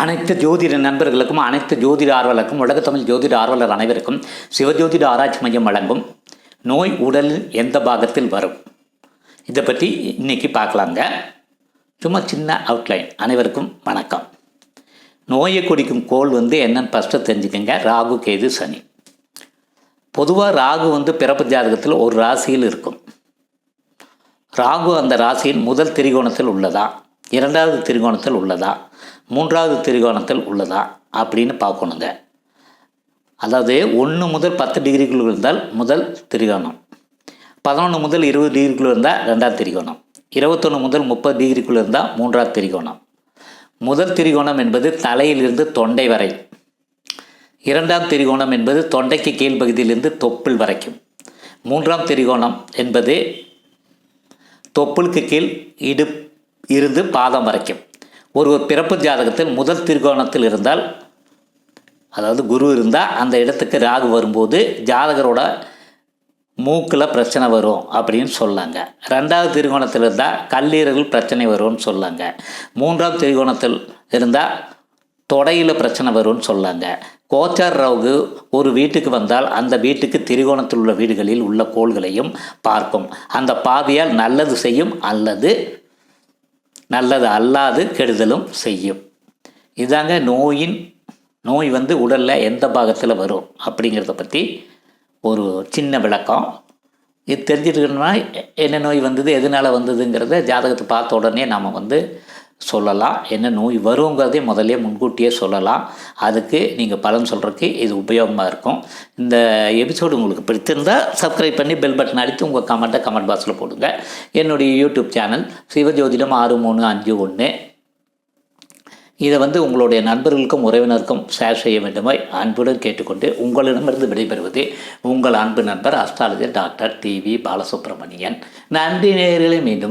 அனைத்து ஜோதிட நண்பர்களுக்கும் அனைத்து ஜோதிட ஆர்வலருக்கும் உலகத்தமிழ் ஜோதிட ஆர்வலர் அனைவருக்கும் சிவஜோதிட ஆராய்ச்சி மையம் வழங்கும் நோய் உடலில் எந்த பாகத்தில் வரும்? இதை பற்றி இன்னைக்கு பார்க்கலாங்க. சும்மா சின்ன அவுட்லைன் அனைவருக்கும் வணக்கம். நோயை குடிக்கும் கோள் வந்து என்னன்னு ஃபஸ்ட்டு தெரிஞ்சுக்கோங்க. ராகு கேது சனி. பொதுவாக ராகு வந்து பிறப்பு ஜாதகத்தில் ஒரு ராசியில் இருக்கும். ராகு அந்த ராசியின் முதல் திரிகோணத்தில் உள்ளதா? இரண்டாவது திரிகோணத்தில் உள்ளதா? மூன்றாவது திரிகோணத்தில் உள்ளதா? அப்படின்னு பார்க்கணுங்க. அதாவது ஒன்று முதல் பத்து டிகிரிக்குள் இருந்தால் முதல் திரிகோணம். பதினொன்று முதல் இருபது டிகிரிக்குள் இருந்தால் ரெண்டாவது திரிகோணம். இருபத்தொன்று முதல் முப்பது டிகிரிக்குள் இருந்தால் மூன்றாவது திரிகோணம். முதல் திரிகோணம் என்பது தலையிலிருந்து தொண்டை வரை. இரண்டாம் திரிகோணம் என்பது தொண்டைக்கு கீழ்ப்பகுதியிலிருந்து தொப்புள் வரைக்கும். மூன்றாம் திரிகோணம் என்பது தொப்புளுக்கு கீழ் இடுப்பு இருந்து பாதம் வரைக்கும். ஒருவர் பிறப்பு ஜாதகத்தில் முதல் திருகோணத்தில் இருந்தால் அதாவது குரு இருந்தால் அந்த இடத்துக்கு ராகு வரும்போது ஜாதகரோட மூக்கில் பிரச்சனை வரும் அப்படின்னு சொல்லாங்க. ரெண்டாவது திருகோணத்தில் இருந்தால் கல்லீரல் பிரச்சனை வரும்னு சொல்லாங்க. மூன்றாவது திருகோணத்தில் இருந்தால் தொடையில் பிரச்சனை வரும்னு சொல்லாங்க. கோச்சார் ரவுகு ஒரு வீட்டுக்கு வந்தால் அந்த வீட்டுக்கு திரிகோணத்தில் உள்ள வீடுகளில் உள்ள கோள்களையும் பார்க்கும். அந்த பாவியால் நல்லது செய்யும் அல்லது நல்லது அல்லாது கெடுதலும் செய்யும். இதாங்க நோயின் நோய் வந்து உடலில் எந்த பாகத்தில் வரும் அப்படிங்கிறத பற்றி ஒரு சின்ன விளக்கம். இது தெரிஞ்சுட்டுக்கணும்னா என்ன நோய் வந்தது எதனால் வந்ததுங்கிறத ஜாதகத்தை பார்த்த உடனே நாம் வந்து சொல்லலாம். என்ன நோய் வருங்கிறதே முதல்ல முன்கூட்டியே சொல்லலாம். அதுக்கு நீங்கள் பலன் சொல்கிறதுக்கு இது உபயோகமாக இருக்கும். இந்த எபிசோடு உங்களுக்கு பிடித்திருந்தால் சப்ஸ்கிரைப் பண்ணி பெல் பட்டன் அடித்து உங்கள் கமெண்ட்டை கமெண்ட் பாக்ஸில் போடுங்க. என்னுடைய யூடியூப் சேனல் சிவஜோதிடம் ஆறு மூணு அஞ்சு ஒன்று இதை வந்து உங்களுடைய நண்பர்களுக்கும் உறவினருக்கும் ஷேர் செய்ய வேண்டுமாய் அன்புடன் கேட்டுக்கொண்டு உங்களிடமிருந்து விடைபெறுவது உங்கள் அன்பு நண்பர் அஸ்ட்ராலஜர் டாக்டர் டிவி பாலசுப்ரமணியன். நன்றி நேயர்களை மீண்டும்